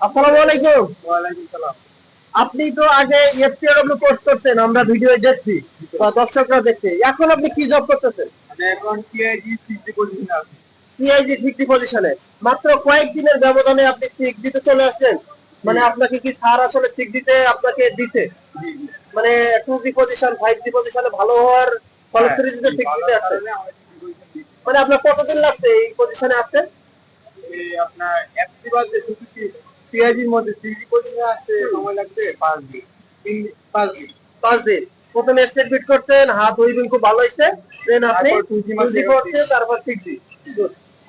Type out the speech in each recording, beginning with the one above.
আসসালামু আলাইকুম। ওয়ালাইকুম সালাম। আপনি তো আগে এফসিআরডব্লিউ কোর্স করতেন আমরা ভিডিও দেখছি। বা দর্শকরা দেখছে। এখন আপনি কি জব করতেছেন? আমি এখন টিআইজি সিক্সটি পজিশনে আছি। সিআইজি ফিফটি পজিশনে মাত্র কয়েকদিনের ব্যবধানে আপনি সিক দিতে চলে আসছেন মানে আপনাকে কি স্যার আসলে সিক দিতে আপনাকে দিতে মানে two G position five G পজিশনে ভালো হওয়ার ফলশ্রুতিতে সিক দিতে মানে আপনার কতদিন লাগছে এই পজিশনে এই আপনার এফসি বাদে শুধু টিআইজির মধ্যে সিক্সটি পজিশনে আসতে সময় লাগবে পাঁচ দিন। তিন পাঁচ দিন। পাঁচ দিন। প্রথমে স্টেট বিট করছেন হাত উইভিং খুব ভালো হয়েছে। দেন আপনি তারপর 2G মারতে 2G করছেন তারপর সিক্স জি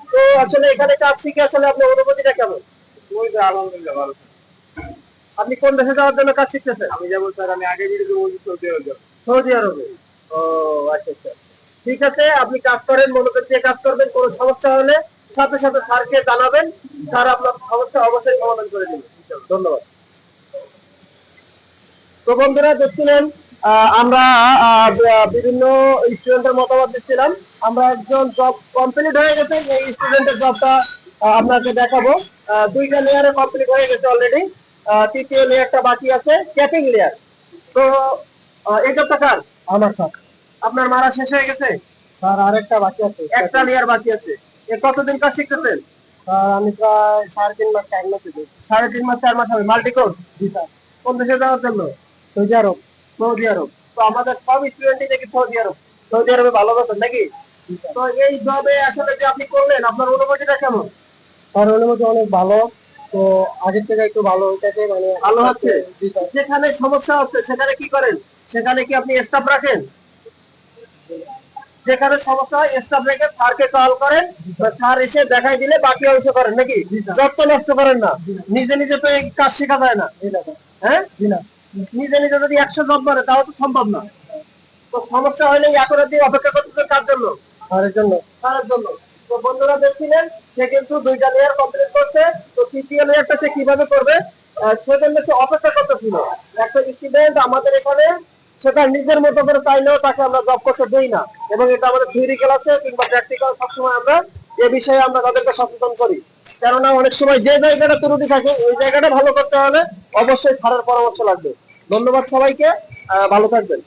তো আসলে এখানে কাজ শিখে আসলে আপনার অনুভূতিটা কেমন? ওই যে আলহামদুলিল্লাহ ভালো। আপনি কোন দেশে যাওয়ার জন্য কাজ শিখতেছেন? আমি যাব স্যার আমি আগে বলছি সৌদি আরব। সৌদি আরবে? ও আচ্ছা আচ্ছা। ঠিক আছে আপনি কাজ করেন মনোযোগ দিয়ে কাজ করবেন কোনো সমস্যা হলে সাথে সাথে স্যারকে জানাবেন। স্যার আপনার সমস্যা অবশ্যই সমাধান করে দেবেন ধন্যবাদ। তো বন্ধুরা দেখছিলেন আমরা বিভিন্ন স্টুডেন্টের মতামত দিচ্ছিলাম। আমরা একজন জব কমপ্লিট হয়ে গেছে এই স্টুডেন্টের জবটা আপনাকে দেখাবো। দুইটা লেয়ারে কমপ্লিট হয়ে গেছে অলরেডি তৃতীয় লেয়ারটা বাকি আছে ক্যাপিং লেয়ার তো এই জবটা কার? আমার স্যার আপনার মারা শেষ হয়ে গেছে? স্যার আরেকটা বাকি আছে। একটা লেয়ার বাকি আছে। এ কতদিন কাজ শিখতেছেন? আমি প্রায় সাড়ে তিন মাস চার মাস সাড়ে তিন মাস চার মাস হবে মাল্টি কোর্স জি স্যার কোন দেশে যাওয়ার জন্য। Saudi Arab. Saudi Arab. তো আমাদের সব স্টুডেন্টই দেখি সৌদি আরব। সৌদি আরবে ভালো বেতন নাকি? তো এই জবে আসলে যে আপনি করলেন আপনার অনুভূতিটা কেমন? তার অনুমতি অনেক ভালো। তো আগের থেকে একটু ভালো হইতেছে মানে ভালো হচ্ছে? যেখানে সমস্যা হচ্ছে সেখানে কি করেন? সেখানে কি আপনি স্টাফ রাখেন? যেখানে সমস্যা হয় স্টাফ রেখে স্যারকে কল করেন, স্যার এসে দেখাই দিলে বাকি অংশ করেন, নাকি? জব তো নষ্ট করেন না। নিজে নিজে তো এই কাজ শেখা যায় না। হ্যাঁ? নিজে নিজে যদি একশো জব করে, তাও তো সম্ভব না। তো সমস্যা হলে এখন অব্দি অপেক্ষা করতেছে কার জন্য? তার জন্য। তার জন্য। তো বন্ধুরা দেখছিলেন, সে কিন্তু দুইটা লেয়ার কমপ্লিট করছে। তো তৃতীয় লেয়ারটা সে কীভাবে করবে? সেজন্য সে অপেক্ষা করতেছিল। একটা স্টুডেন্ট আমাদের এখানে সেটা নিজের মতো করে চাইলেও তাকে আমরা জব করতে দিই না। এবং এটা আমাদের থিওরি ক্লাসে কিংবা প্র্যাকটিক্যাল সবসময় আমরা এ বিষয়ে আমরা তাদেরকে সচেতন করি। কেননা অনেক সময় যে জায়গাটা ত্রুটি থাকে, ওই জায়গাটা ভালো করতে হলে অবশ্যই সারের পরামর্শ লাগবে। ধন্যবাদ সবাইকে ভালো থাকবেন।